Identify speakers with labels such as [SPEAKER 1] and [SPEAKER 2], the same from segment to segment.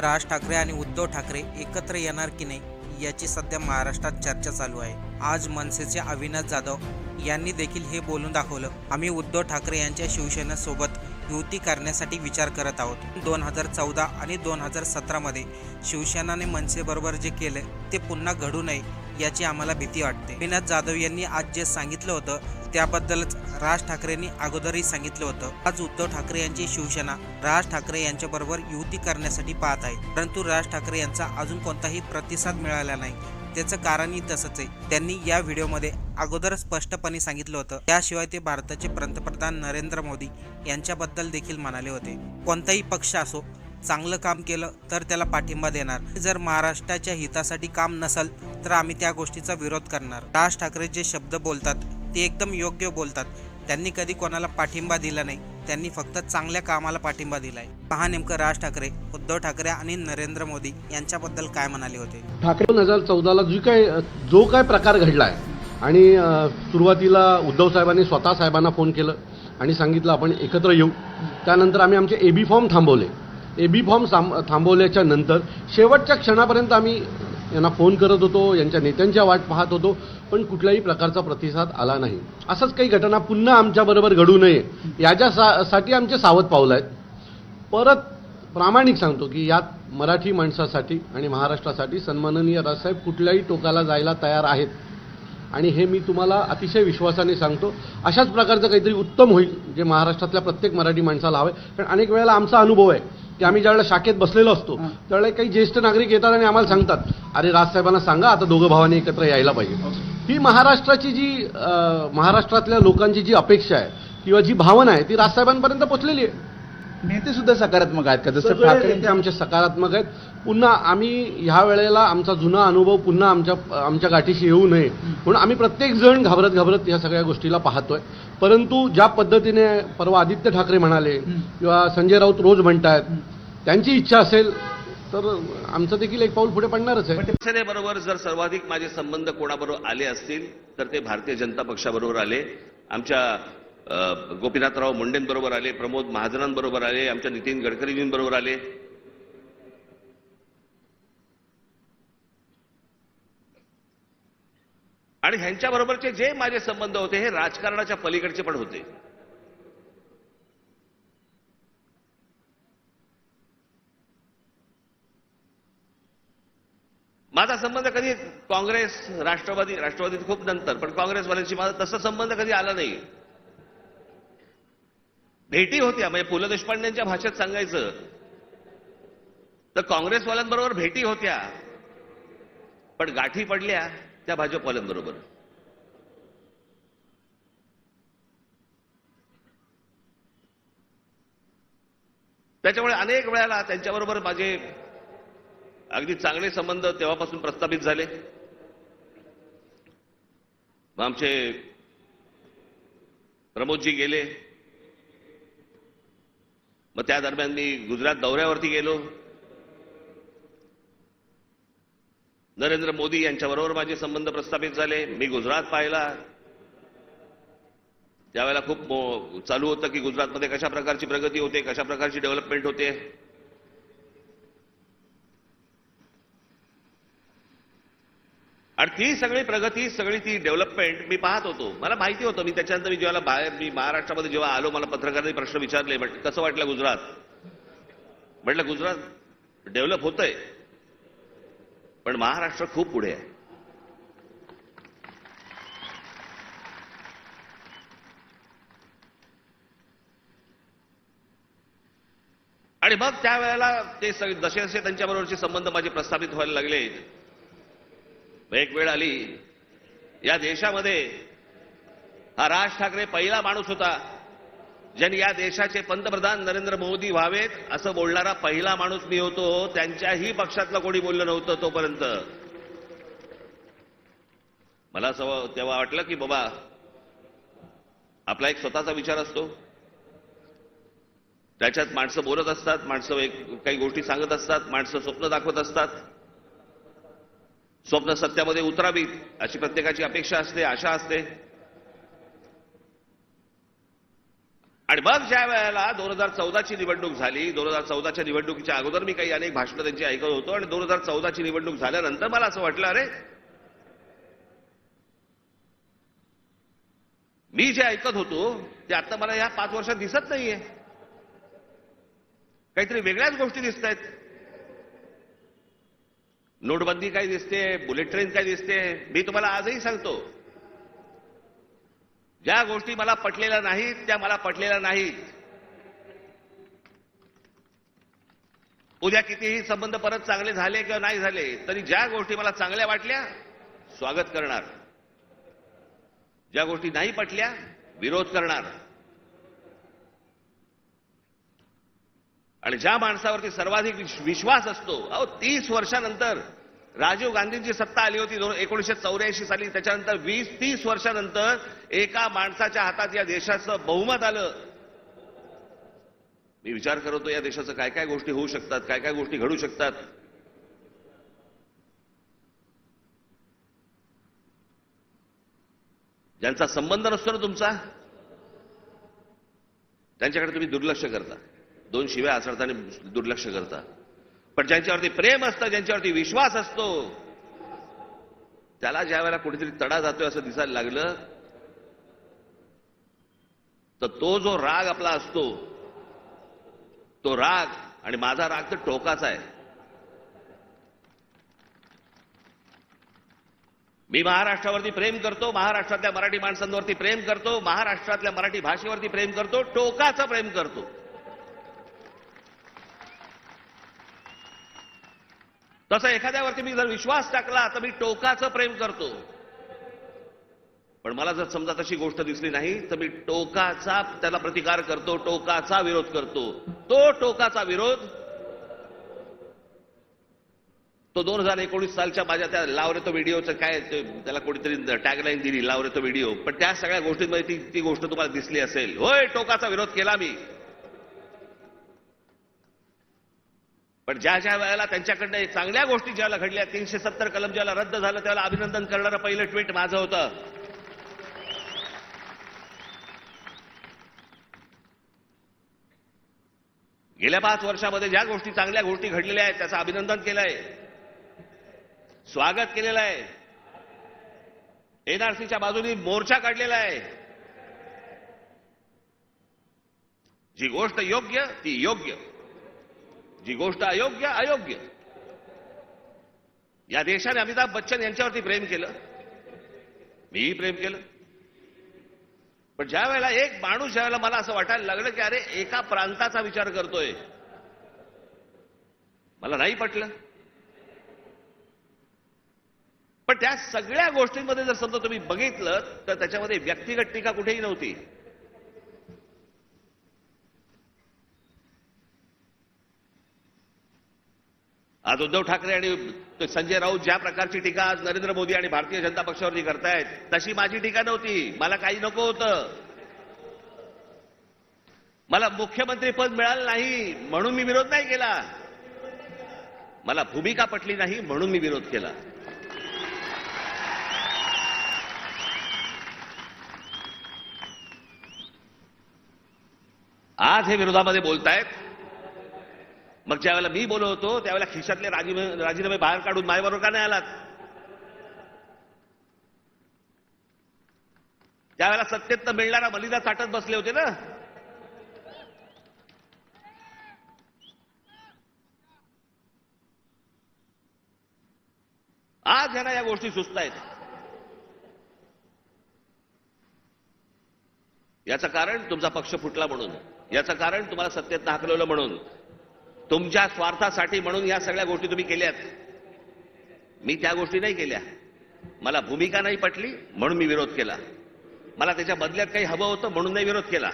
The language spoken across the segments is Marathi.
[SPEAKER 1] राज ठाकरे आणि उद्धव ठाकरे एकत्र येणार की नाही याची सध्या महाराष्ट्रात चर्चा चालू आहे. आज मनसेचे अविनाश जाधव यांनी देखील हे बोलून दाखवलं. आम्ही उद्धव ठाकरे यांच्या शिवसेनेसोबत युती करण्यासाठी विचार करत आहोत. दोन हजार चौदा आणि दोन हजार सतरामध्ये शिवसेनाने मनसेबरोबर जे केले ते पुन्हा घडू नये याची आम्हाला भीती वाटते. अविनाश जाधव यांनी आज जे सांगितलं होतं त्याबद्दलच राज ठाकरेंनी अगोदरही सांगितलं होतं. आज उद्धव ठाकरे यांची शिवसेना राज ठाकरे यांच्याबरोबर युती करण्यासाठी पाहत आहे. परंतु राज ठाकरे यांचा अजून कोणताही प्रतिसाद मिळाला नाही. त्याचं कारणही तसंच आहे. त्यांनी या व्हिडिओमध्ये अगोदर स्पष्टपणे सांगितलं होतं. त्याशिवाय ते भारताचे पंतप्रधान नरेंद्र मोदी यांच्याबद्दल देखील म्हणाले होते. कोणताही पक्ष असो चांगलं काम केलं तर त्याला पाठिंबा देणार. जर महाराष्ट्राच्या हितासाठी काम नसल तर आम्ही त्या गोष्टीचा विरोध करणार. राज ठाकरे जे शब्द बोलतात ते एकदम योग्य बोलतात. त्यांनी कधी कोणाला पाठिंबा दिला नाही. त्यांनी फक्त चांगल्या कामाला पाठिंबा दिलाय. पहा नेमकं राज ठाकरे उद्धव ठाकरे आणि नरेंद्र मोदी यांच्याबद्दल काय म्हणाले होते?
[SPEAKER 2] ठाकरे दोन हजार चौदाला जी काय जो काय प्रकार घडला आहे आणि सुरुवातीला उद्धव साहेबांनी स्वतः साहेबांना फोन केलं आणि सांगितलं आपण एकत्र येऊ. त्यानंतर आम्ही आमचे ए बी फॉर्म थांबवले. ए बी फॉर्म थांबवल्याच्या नंतर शेवटच्या क्षणापर्यंत आम्ही यांना फोन करत होतो यांच्या नेत्यांच्या वाट पाहत होतो पण कुठल्याही प्रकारचा प्रतिसाद आला नाही. असंच काही घटना पुन्हा आमच्याबरोबर घडू नये याच्या सा साठी आमचे सावध पावलं आहेत. परत प्रामाणिक सांगतो की यात मराठी माणसासाठी आणि महाराष्ट्रासाठी सन्माननीय राजसाहेब कुठल्याही टोकाला जायला तयार आहेत. आणि हे मी तुम्हाला अतिशय विश्वासाने सांगतो अशाच प्रकारचं काहीतरी उत्तम होईल जे महाराष्ट्रातल्या प्रत्येक मराठी माणसाला हवं कारण अनेक वेळेला आमचा अनुभव आहे की आम्ही ज्यावेळेला शाखेत बसलेलो असतो त्यावेळेला काही ज्येष्ठ नागरिक येतात आणि आम्हाला सांगतात अरे राजसाहेबांना सांगा आता दोघं भावांनी एकत्र यायला पाहिजे. ही महाराष्ट्राची जी महाराष्ट्रातल्या लोकांची जी अपेक्षा आहे किंवा जी भावना आहे ती राजसाहेबांपर्यंत पोचलेली आहे.
[SPEAKER 3] नेते सुद्धा सकारात्मक आहेत का? जसं ठाकरे
[SPEAKER 2] नेते. आमचे सकारात्मक आहेत. पुन्हा आम्ही ह्या वेळेला आमचा जुना अनुभव पुन्हा आमच्या आमच्या गाठीशी येऊ नये. म्हणून आम्ही प्रत्येक जण घाबरत घाबरत ह्या सगळ्या गोष्टीला पाहतोय. परंतु ज्या पद्धतीने परवा आदित्य ठाकरे म्हणाले किंवा संजय राऊत रोज म्हणतायत त्यांची इच्छा असेल तर आमचं देखील एक पाऊल पुढे पडणारच आहे.
[SPEAKER 4] शिवसेनेबरोबर जर सर्वाधिक माझे संबंध कोणाबरोबर आले असतील तर ते भारतीय जनता पक्षाबरोबर आले. आमच्या गोपीनाथराव मुंडेंबरोबर आले प्रमोद महाजनांबरोबर आले आमच्या नितीन गडकरीजींबरोबर आले. आणि ह्यांच्याबरोबरचे जे माझे संबंध होते हे राजकारणाच्या पलीकडचे पण होते. माझा संबंध कधी काँग्रेस राष्ट्रवादी राष्ट्रवादीत खूप नंतर पण काँग्रेसवाल्यांशी माझा तसा संबंध कधी आला नाही. भेटी होत्या. म्हणजे पु ल देशपांडेंच्या भाषेत सांगायचं. तर काँग्रेसवाल्यांबरोबर भेटी होत्या. पण गाठी पडल्या त्या भाजपवाल्यांबरोबर. त्याच्यामुळे अनेक वेळाला त्यांच्याबरोबर माझे अगदी चांगले संबंध तेव्हापासून प्रस्थापित झाले. आमचे प्रमोदजी गेले. मग त्या दरम्यान मी गुजरात दौऱ्यावरती गेलो. नरेंद्र मोदी यांच्याबरोबर माझे संबंध प्रस्थापित झाले. मी गुजरात पाहिला. त्यावेळेला खूप चालू होतं की गुजरातमध्ये कशा प्रकारची प्रगती होते कशा प्रकारची डेव्हलपमेंट होते. आणि ती सगळी प्रगती सगळी ती डेव्हलपमेंट मी पाहत होतो. मला माहिती होतं मी त्याच्यानंतर मी जेव्हा बाहेर मी महाराष्ट्रामध्ये जेव्हा आलो मला पत्रकारांनी प्रश्न विचारले म्हटलं कसं वाटलं गुजरात? म्हटलं गुजरात डेव्हलप होतंय पण महाराष्ट्र खूप पुढे आहे. आणि मग त्यावेळेला ते जसे जसे त्यांच्याबरोबरचे संबंध माझे प्रस्थापित व्हायला लागले. एक वेळ आली. या देशामध्ये हा राज ठाकरे पहिला माणूस होता ज्यांनी या देशाचे पंतप्रधान नरेंद्र मोदी व्हावेत असं बोलणारा पहिला माणूस मी होतो त्यांच्याही पक्षातलं कोणी बोललं नव्हतं तोपर्यंत. मला असं तेव्हा वाटलं की बाबा आपला एक स्वतःचा विचार असतो. त्याच्यात माणसं बोलत असतात माणसं एक काही गोष्टी सांगत असतात माणसं स्वप्न दाखवत असतात. स्वप्न सत्यामध्ये उतरावीत अशी प्रत्येकाची अपेक्षा असते आशा असते. आणि मग ज्या वेळेला दोन हजार चौदाची निवडणूक झाली दोन हजार चौदाच्या निवडणुकीच्या अगोदर मी काही अनेक भाषणं त्यांची ऐकत होतो आणि दोन हजार चौदाची निवडणूक झाल्यानंतर मला असं वाटलं अरे! मी जे ऐकत होतो ते आता मला या पाच वर्षात दिसत नाहीये. काहीतरी वेगळ्याच गोष्टी दिसत आहेत नोटबंदी काय दिसते बुलेट ट्रेन काय दिसते मी तुम्हाला आजही सांगतो. ज्या गोष्टी मला पटलेल्या नाहीत त्या मला पटलेल्या नाहीत. उद्या कितीही संबंध परत चांगले झाले किंवा नाही झाले तरी ज्या गोष्टी मला चांगल्या वाटल्या स्वागत करणार. ज्या गोष्टी नाही पटल्या विरोध करणार. आणि ज्या माणसावरती सर्वाधिक विश्वास असतो अहो तीस वर्षानंतर राजीव गांधींची सत्ता आली होती दोन एकोणीसशे चौऱ्याऐंशी साली. त्याच्यानंतर वीस तीस वर्षानंतर एका माणसाच्या हातात या देशाचं बहुमत आलं. मी विचार करतो या देशाचं काय काय गोष्टी होऊ शकतात काय काय गोष्टी घडू शकतात? ज्यांचा संबंध नसतो ना तुमचा त्यांच्याकडे तुम्ही दुर्लक्ष करता. दोन शिव्या आचरताना दुर्लक्ष करता पण ज्यांच्यावरती प्रेम असतं ज्यांच्यावरती विश्वास असतो त्याला ज्या वेळेला कुठेतरी तडा जातोय असं दिसायला लागलं तर तो जो राग आपला असतो तो राग आणि माझा राग तर टोकाचा आहे. मी महाराष्ट्रावरती प्रेम करतो महाराष्ट्रातल्या मराठी माणसांवरती प्रेम करतो महाराष्ट्रातल्या मराठी भाषेवरती प्रेम करतो टोकाचं प्रेम करतो. तसं एखाद्यावरती मी जर विश्वास टाकला तर मी टोकाचं प्रेम करतो. पण मला जर समजा तशी गोष्ट दिसली नाही तर मी टोकाचा त्याला प्रतिकार करतो टोकाचा विरोध करतो. तो टोकाचा विरोध तो दोन हजार एकोणीस सालच्या माझ्या त्या लावरे तो व्हिडिओचं काय त्याला कोणीतरी टॅगलाईन दिली लावरे तो व्हिडिओ. पण त्या सगळ्या गोष्टींमध्ये ती ती गोष्ट तुम्हाला दिसली असेल. होय टोकाचा विरोध केला मी. पण ज्या ज्या वेळेला त्यांच्याकडनं चांगल्या गोष्टी ज्याला घडल्या तीनशे सत्तर कलम ज्याला रद्द झालं त्याला अभिनंदन करणारं पहिलं ट्विट माझं होतं. गेल्या पाच वर्षामध्ये ज्या गोष्टी चांगल्या गोष्टी घडलेल्या आहेत त्याचं अभिनंदन केलंय. स्वागत केलेलं आहे. एनआरसीच्या बाजूनी मोर्चा काढलेला आहे. जी गोष्ट योग्य ती योग्य. जी गोष्ट अयोग्य अयोग्य. या देशाने अमिताभ बच्चन यांच्यावरती प्रेम केलं. मीही प्रेम केलं. पण ज्या वेळेला एक माणूस ज्या वेळेला मला असं वाटायला लागलं की अरे एका प्रांताचा विचार करतोय. मला नाही पटलं. पण त्या सगळ्या गोष्टींमध्ये जर समजा तुम्ही बघितलं तर त्याच्यामध्ये व्यक्तिगत टीका कुठेही नव्हती. आज उद्धव ठाकरे आणि संजय राऊत ज्या प्रकारची टीका आज नरेंद्र मोदी आणि भारतीय जनता पक्षावरती करतायत तशी माझी टीका नव्हती. मला काही नको होतं. मला मुख्यमंत्री पद मिळालं नाही म्हणून मी विरोध नाही केला. मला भूमिका पटली नाही म्हणून मी विरोध केला. आज हे विरोधामध्ये बोलतायत. मग ज्या वेळेला मी बोलत होतो त्यावेळेला खिशातले राजीनामे राजीनामे बाहेर काढून माझ्याबरोबर का नाही आलात? त्यावेळेला सत्तेत मिळणारा बलिदा साठत बसले होते ना? आज ह्यांना या गोष्टी सुचत आहेत याचं कारण तुमचा पक्ष फुटला म्हणून. याचं कारण तुम्हाला सत्तेत हाकलवलं म्हणून. तुमच्या स्वार्थासाठी म्हणून या सगळ्या गोष्टी तुम्ही केल्यात. मी त्या गोष्टी नाही केल्या. मला भूमिका नाही पटली म्हणून मी विरोध केला. मला त्याच्या बदल्यात काही हवं होतं म्हणून नाही विरोध केला.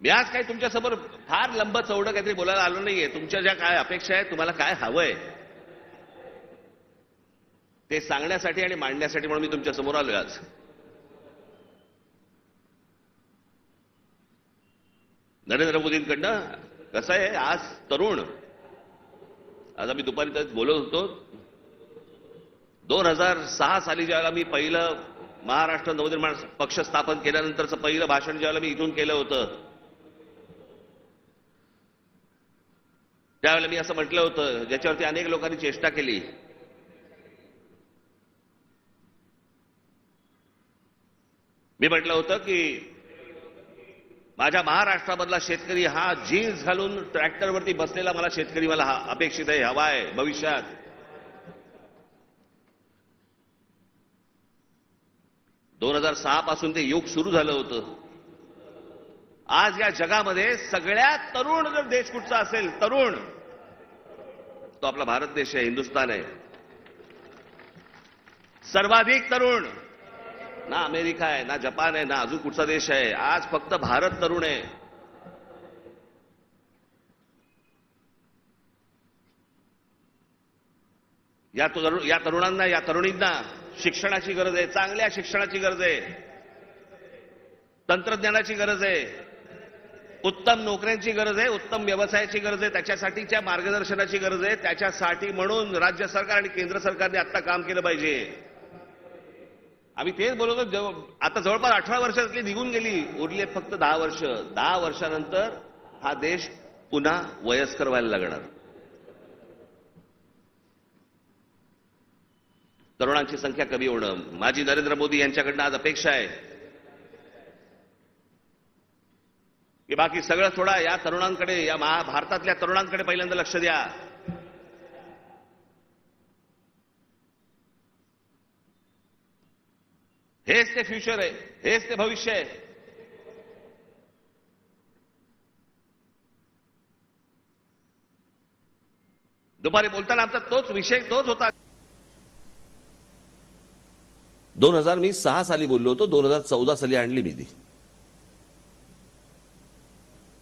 [SPEAKER 4] मी आज काही तुमच्यासमोर फार लंब चौडं काहीतरी बोलायला आलो नाहीये. तुमच्या ज्या काय अपेक्षा आहेत तुम्हाला काय हवंय? ते सांगण्यासाठी आणि मांडण्यासाठी म्हणून मी तुमच्यासमोर आलोय आज. नरेंद्र मोदींकडनं कसं आहे? आज तरुण.
[SPEAKER 5] आज आम्ही दुपारी त्यात बोलत होतो. दोन हजार सहा साली ज्यावेळेला मी पहिलं महाराष्ट्र नवनिर्माण पक्ष स्थापन केल्यानंतरचं पहिलं भाषण ज्यावेळेला मी इथून केलं होतं त्यावेळेला मी असं म्हटलं होतं ज्याच्यावरती अनेक लोकांनी चेष्टा केली. मी म्हटलं होतं की माझ्या महाराष्ट्रामधला शेतकरी हा जीन्स घालून ट्रॅक्टरवरती बसलेला मला शेतकरी मला हा अपेक्षित आहे हवा आहे भविष्यात. दोन हजार सहा पासून ते युग सुरू झालं होतं. आज या जगामध्ये सगळ्यात तरुण जर देश कुठचा असेल तरुण तो आपला भारत देश आहे हिंदुस्थान आहे. सर्वाधिक तरुण ना अमेरिका आहे ना जपान आहे ना अजून कुठचा देश आहे. आज फक्त भारत तरुण आहे. या तरुण या तरुणांना या तरुणींना शिक्षणाची गरज आहे चांगल्या शिक्षणाची गरज आहे. तंत्रज्ञानाची गरज आहे. उत्तम नोकऱ्यांची गरज आहे उत्तम व्यवसायाची गरज आहे त्याच्यासाठीच्या मार्गदर्शनाची गरज आहे. त्याच्यासाठी म्हणून राज्य सरकार आणि केंद्र सरकारने आता काम केलं पाहिजे. आम्ही तेच बोलतो जव आता जवळपास अठरा वर्षातली निघून गेली उरली आहेत फक्त दहा वर्ष. दहा वर्षानंतर हा देश पुन्हा वयस्कर व्हायला लागणार. तरुणांची संख्या कमी होणं. माजी नरेंद्र मोदी यांच्याकडनं आज अपेक्षा आहे. की बाकी सगळं थोडा या तरुणांकडे या महा भारतातल्या तरुणांकडे पहिल्यांदा लक्ष द्या. हेच ते फ्युचर आहे हेच ते भविष्य आहे दुपारी बोलताना आमचा तोच विषय तोच होता
[SPEAKER 4] दोन हजार मी सहा साली बोललो होतो दोन हजार चौदा साली आणली मी ती.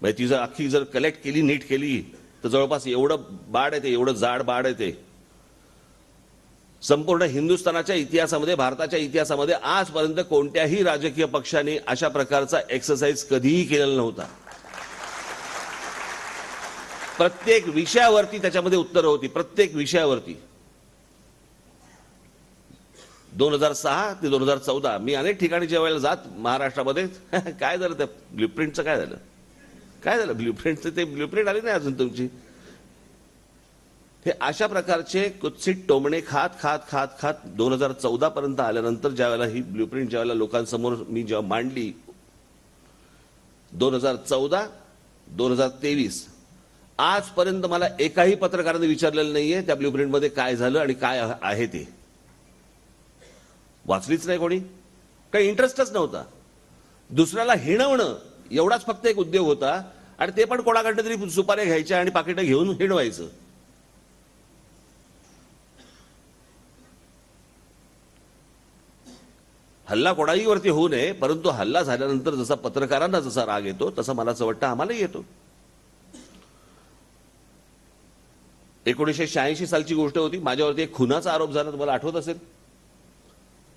[SPEAKER 4] म्हणजे ती जर अख्खी जर कलेक्ट केली नीट केली तर जवळपास एवढं बाड आहे ते एवढं जाड बाड आहे ते. संपूर्ण हिंदुस्थानाच्या इतिहासामध्ये भारताच्या इतिहासामध्ये आजपर्यंत कोणत्याही राजकीय पक्षाने अशा प्रकारचा एक्सरसाइज कधीही केलेला नव्हता. प्रत्येक विषयावरती त्याच्यामध्ये उत्तरं होती प्रत्येक विषयावरती. दोन हजार सहा ते दोन हजार चौदा मी अनेक ठिकाणी जेवायला जात महाराष्ट्रामध्ये काय झालं त्या ब्ल्यूप्रिंटचं काय झालं? काय झालं? ब्ल्यूप्रिंटचं ते ब्ल्यूप्रिंट आली नाही अजून तुमची? हे अशा प्रकारचे कुत्सित टोमणे खात खात खात खात दोन हजार चौदा पर्यंत आल्यानंतर ज्यावेळेला ही ब्ल्यूप्रिंट ज्यावेळेला लोकांसमोर मी जेव्हा मांडली दोन हजार चौदा दोन हजार तेवीस आजपर्यंत मला एकाही पत्रकाराने विचारलेलं नाहीये त्या ब्ल्यूप्रिंटमध्ये काय झालं आणि काय आहे ते. वाचलीच नाही कोणी. काही इंटरेस्टच नव्हता. दुसऱ्याला हिणवणं एवढाच फक्त एक उद्योग होता आणि ते पण कोणाकडनं तरी सुपाऱ्या घ्यायच्या आणि पाकिटं घेऊन हिणवायचं. हल्ला कोणाहीवरती होऊ नये परंतु हल्ला झाल्यानंतर जसा पत्रकारांना जसा राग येतो तसा मला असं वाटतं आम्हालाही येतो. एकोणीसशे शहाऐंशी सालची गोष्ट होती माझ्यावरती एक खुनाचा आरोप झाला तुम्हाला आठवत असेल?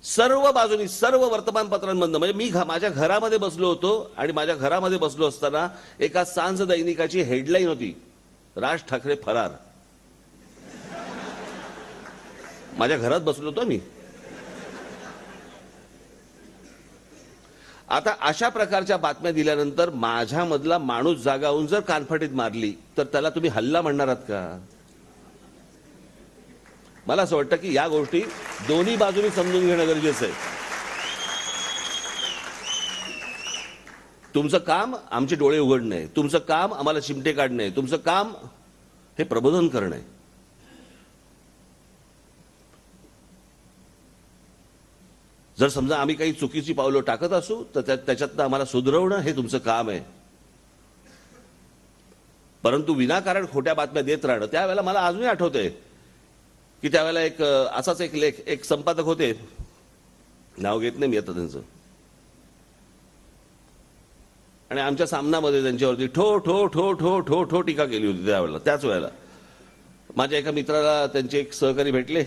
[SPEAKER 4] सर्व बाजूनी सर्व वर्तमानपत्रांमधनं म्हणजे मी घ- माझ्या घरामध्ये बसलो होतो आणि माझ्या घरामध्ये बसलो असताना एका सांज दैनिकाची हेडलाईन होती राज ठाकरे फरार. माझ्या घरात बसलो होतो मी आता अशा प्रकारच्या बातम्या दिल्यानंतर माझ्यामधला माणूस जागावून जर कानफटीत मारली तर त्याला तुम्ही हल्ला म्हणणार आहात का? मला असं वाटतं की या गोष्टी दोन्ही बाजूनी समजून घेणं गरजेचं आहे. तुमचं काम आमचे डोळे उघडणे तुमचं काम आम्हाला चिमटे काढणे तुमचं काम हे प्रबोधन करणे. जर समजा आम्ही काही चुकीची पावलं टाकत असू तर त्या- त्याच्यातनं आम्हाला सुधरवणं हे तुमचं काम आहे. परंतु विनाकारण खोट्या बातम्या देत राहणं त्यावेळेला मला अजूनही आठवतंय की त्यावेळेला एक असाच एक लेख एक संपादक होते. नाव घेत नाही मी आता त्यांचं. आणि आमच्या सामनामध्ये त्यांच्यावरती ठो ठो ठो ठो ठो ठो टीका केली होती त्यावेळेला त्याच वेळेला. माझ्या एका मित्राला त्यांचे एक सहकारी भेटले.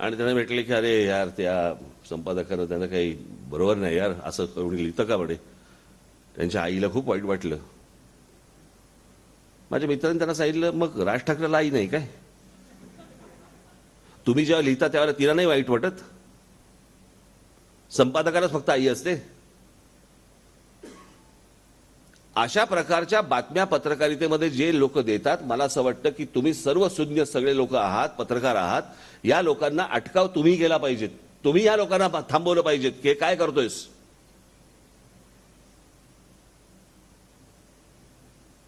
[SPEAKER 4] आणि त्यांना भेटले की अरे यार त्या संपादकानं त्यांना काही बरोबर नाही यार असं कोणी लिहितं का म्हणे? त्यांच्या आईला खूप वाईट वाटलं. माझ्या मित्रांनी त्यांना सांगितलं मग राज ठाकरेला आई नाही काय? तुम्ही जेव्हा लिहिता त्यावेळेला तिला नाही वाईट वाटत? संपादकालाच फक्त आई असते. अशा प्रकारच्या बातम्या पत्रकारितेमध्ये जे लोक देतात मला असं वाटतं की तुम्ही सर्व सुज्ञ सगळे लोक आहात पत्रकार आहात या लोकांना अटकाव तुम्ही केला पाहिजेत. तुम्ही या लोकांना थांबवलं पाहिजेत. की काय करतोयस?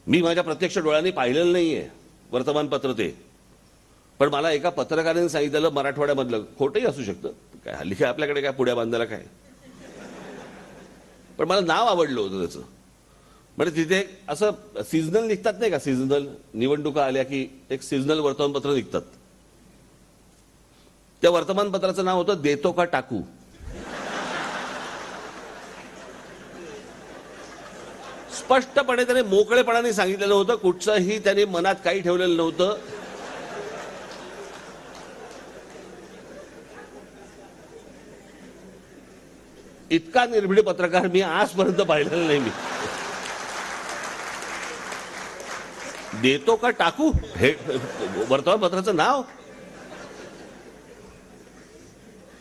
[SPEAKER 4] मी माझ्या प्रत्यक्ष डोळ्यांनी पाहिलेलं नाहीये वर्तमानपत्र ते. पण मला एका पत्रकाराने सांगितलेलं मराठवाड्यामधलं खोटंही असू शकतं. काय हल्ली काय आपल्याकडे काय पुढ्या बांधायला काय? पण मला नाव आवडलं होतं त्याचं. म्हणजे तिथे असं सीझनल निघतात नाही का? सीझनल निवडणुका आल्या की एक सीझनल वर्तमानपत्र निघतात. त्या वर्तमानपत्राचं नाव होतं देतो का टाकू? स्पष्टपणे त्याने मोकळेपणाने सांगितलेलं होतं. कुठचंही त्याने मनात काही ठेवलेलं नव्हतं. इतका निर्भीड पत्रकार मी आजपर्यंत पाहिलेला नाही मी. देतो का टाकू? हे वर्तमानपत्राचं नाव?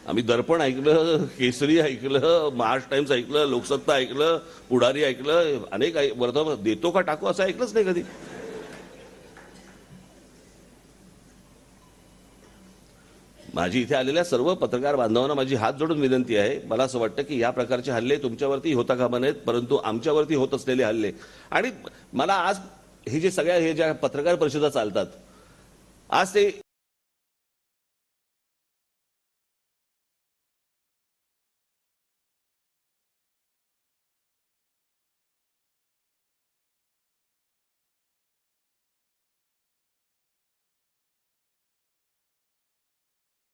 [SPEAKER 4] आम्ही दर्पण ऐकलं केसरी ऐकलं महाराष्ट्र टाइम्स ऐकलं लोकसत्ता ऐकलं पुढारी ऐकलं अनेक ऐ- वर्तमान देतो का टाकू असं ऐकलंच नाही कधी. माझी इथे आलेल्या सर्व पत्रकार बांधवांना माझी हात जोडून विनंती आहे. मला असं वाटतं की या प्रकारचे हल्ले तुमच्यावरती होता कामा नयेत परंतु आमच्यावरती होत असलेले हल्ले. आणि मला आज हे जे सगळ्या हे ज्या पत्रकार परिषदा चालतात आज ते